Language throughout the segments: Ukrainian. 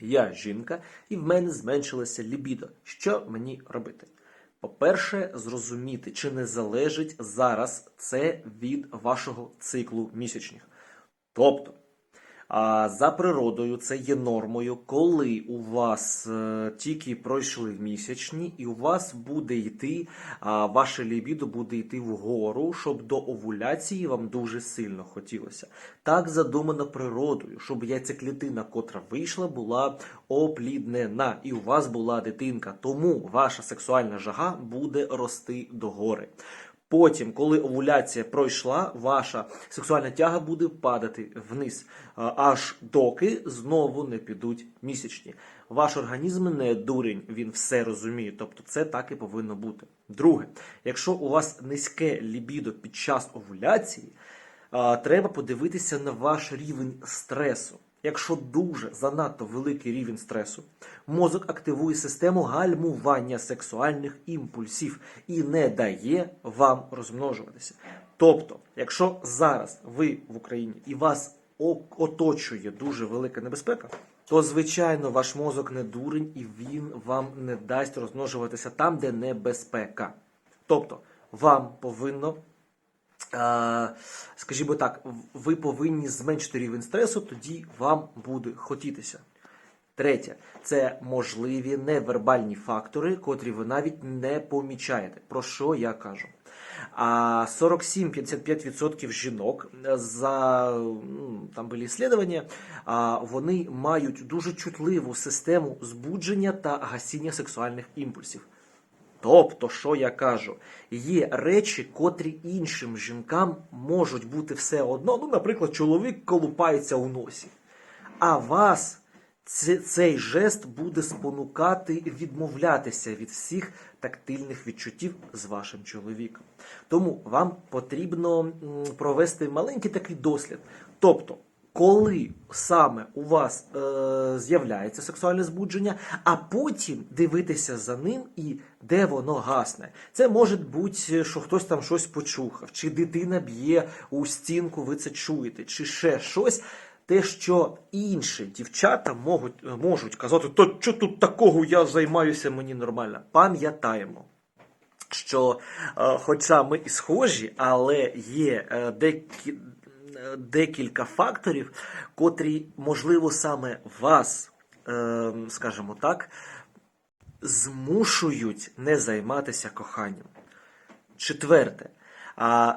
Я жінка, і в мене зменшилося лібідо. Що мені робити? По-перше, зрозуміти, чи не залежить зараз це від вашого циклу місячних. Тобто, а за природою це є нормою, коли у вас е, тільки пройшли місячні, і у вас буде йти, ваше лібідо буде йти вгору, щоб до овуляції вам дуже сильно хотілося. Так задумано природою, щоб яйцеклітина, котра вийшла, була опліднена, і у вас була дитинка. Тому ваша сексуальна жага буде рости догори. Потім, коли овуляція пройшла, ваша сексуальна тяга буде падати вниз, аж доки знову не підуть місячні. Ваш організм не дурень, він все розуміє. Тобто це так і повинно бути. Друге, якщо у вас низьке лібідо під час овуляції, треба подивитися на ваш рівень стресу. Якщо дуже занадто великий рівень стресу, мозок активує систему гальмування сексуальних імпульсів і не дає вам розмножуватися. Тобто, якщо зараз ви в Україні і вас оточує дуже велика небезпека, то звичайно ваш мозок не дурень і він вам не дасть розмножуватися там, де небезпека. Тобто, вам повинно скажімо так, ви повинні зменшити рівень стресу, тоді вам буде хотітися. Третє це можливі невербальні фактори, котрі ви навіть не помічаєте. Про що я кажу? А 47-55% жінок е, за там були іслідування, вони мають дуже чутливу систему збудження та гасіння сексуальних імпульсів. Тобто, що я кажу, є речі, котрі іншим жінкам можуть бути все одно. Ну, наприклад, чоловік колупається у носі. А вас цей жест буде спонукати відмовлятися від всіх тактильних відчуттів з вашим чоловіком. Тому вам потрібно провести маленький такий дослід. Тобто, коли саме у вас е, з'являється сексуальне збудження, а потім дивитися за ним і де воно гасне. Це може бути, що хтось там щось почухав, чи дитина б'є у стінку, ви це чуєте, чи ще щось. Те, що інші дівчата можуть, можуть казати, то що тут такого я займаюся, мені нормально. Пам'ятаємо, що е, хоча ми і схожі, але є е, декі, е, декілька факторів, котрі, можливо, саме вас, е, скажімо так, змушують не займатися коханням. Четверте.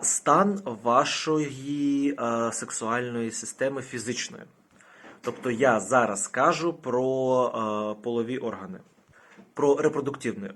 Стан вашої е, сексуальної системи фізичної. Тобто я зараз кажу про е, полові органи, про репродуктивні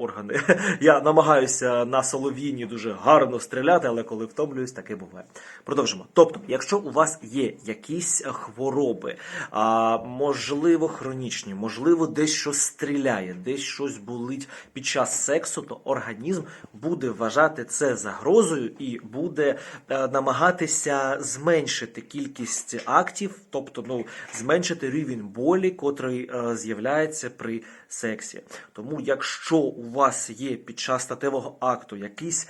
органи. Я намагаюся на солов'їні дуже гарно стріляти, але коли втомлююсь, таке буває. Продовжимо. Тобто, якщо у вас є якісь хвороби, а, можливо, хронічні, можливо, десь щось стріляє, десь щось болить під час сексу, то організм буде вважати це загрозою і буде е, намагатися зменшити кількість актів, тобто ну, зменшити рівень болі, котрий е, з'являється при сексі. Тому, якщо у вас є під час статевого акту якісь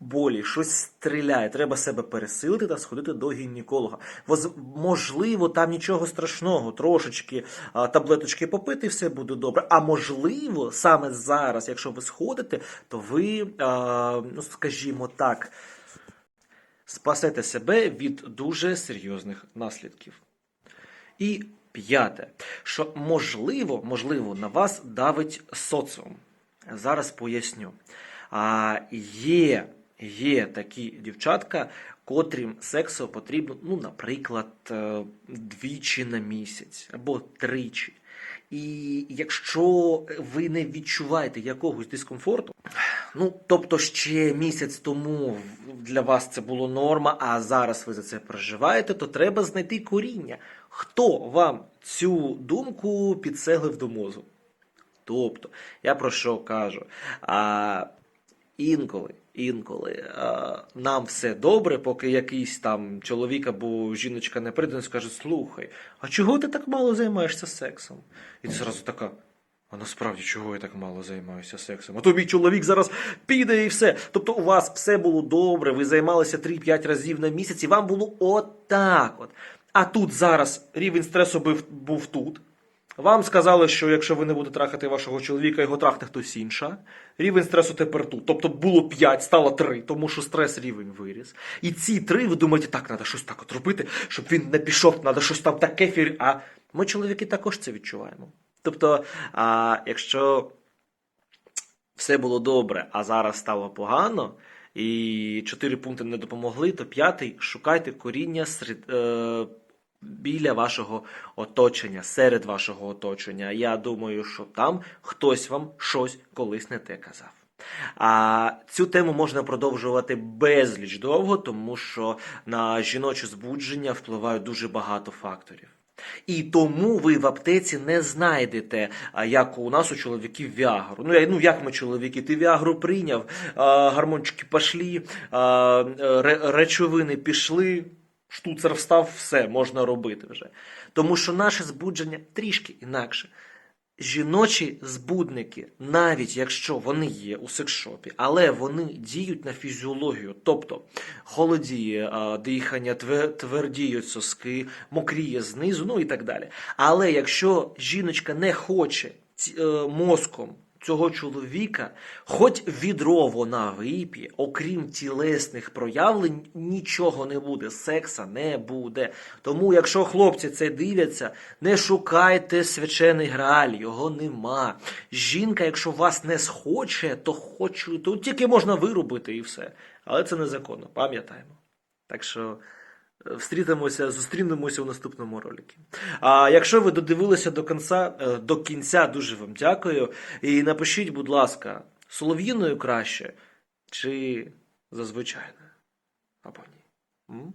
болі, щось стріляє, треба себе пересилити та сходити до гінеколога. Можливо, там нічого страшного, трошечки таблеточки попити, все буде добре. А можливо, саме зараз, якщо ви сходите, то ви, ну скажімо так, спасете себе від дуже серйозних наслідків. І п'яте, що можливо, можливо, на вас давить соціум. Зараз поясню. А є, є такі дівчатка, котрим сексу потрібно, ну, наприклад, е, двічі на місяць або тричі. І якщо ви не відчуваєте якогось дискомфорту, ну тобто ще місяць тому для вас це було норма, а зараз ви за це переживаєте, то треба знайти коріння. Хто вам цю думку підселив до мозу? Тобто, я про що кажу? А, інколи, інколи а, нам все добре, поки якийсь там чоловік або жіночка не прийде і скаже: слухай, а чого ти так мало займаєшся сексом? І ти зразу така. А насправді чого я так мало займаюся сексом? А то мій чоловік зараз піде і все. Тобто у вас все було добре, ви займалися 3-5 разів на місяць, і вам було отак от. А тут зараз рівень стресу був, був тут. Вам сказали, що якщо ви не будете трахати вашого чоловіка, його трахне хтось інша. Рівень стресу тепер тут. Тобто було 5, стало 3, тому що стрес рівень виріс. І ці 3, ви думаєте, так, треба щось так от робити, щоб він не пішов, треба щось там таке фір. А ми, чоловіки, також це відчуваємо. Тобто, а, якщо все було добре, а зараз стало погано, і чотири пункти не допомогли, то п'ятий шукайте коріння серед, е, біля вашого оточення, серед вашого оточення. Я думаю, що там хтось вам щось колись не те казав. А цю тему можна продовжувати безліч довго, тому що на жіноче збудження впливає дуже багато факторів. І тому ви в аптеці не знайдете, як у нас у чоловіків Віагру. Ну, ну як ми, чоловіки, ти Віагру прийняв, а, гормончики пішли, речовини пішли, штуцер встав, все, можна робити вже. Тому що наше збудження трішки інакше. Жіночі збудники, навіть якщо вони є у секшопі, але вони діють на фізіологію, тобто холодіє дихання, твердіють соски, мокріє знизу, ну і так далі. Але якщо жіночка не хоче е, мозком цього чоловіка, хоч відро вона вип'є, окрім тілесних проявлень, нічого не буде, секса не буде. Тому, якщо хлопці це дивляться, не шукайте свячений грааль, його нема. Жінка, якщо вас не схоче, то хочу, то тільки можна вирубити і все. Але це незаконно, пам'ятаємо. Так що встрітимося, зустрінемося у наступному ролику. А якщо ви додивилися до кінця, е, до кінця, дуже вам дякую. І напишіть, будь ласка, солов'їною краще чи зазвичайною? Або ні.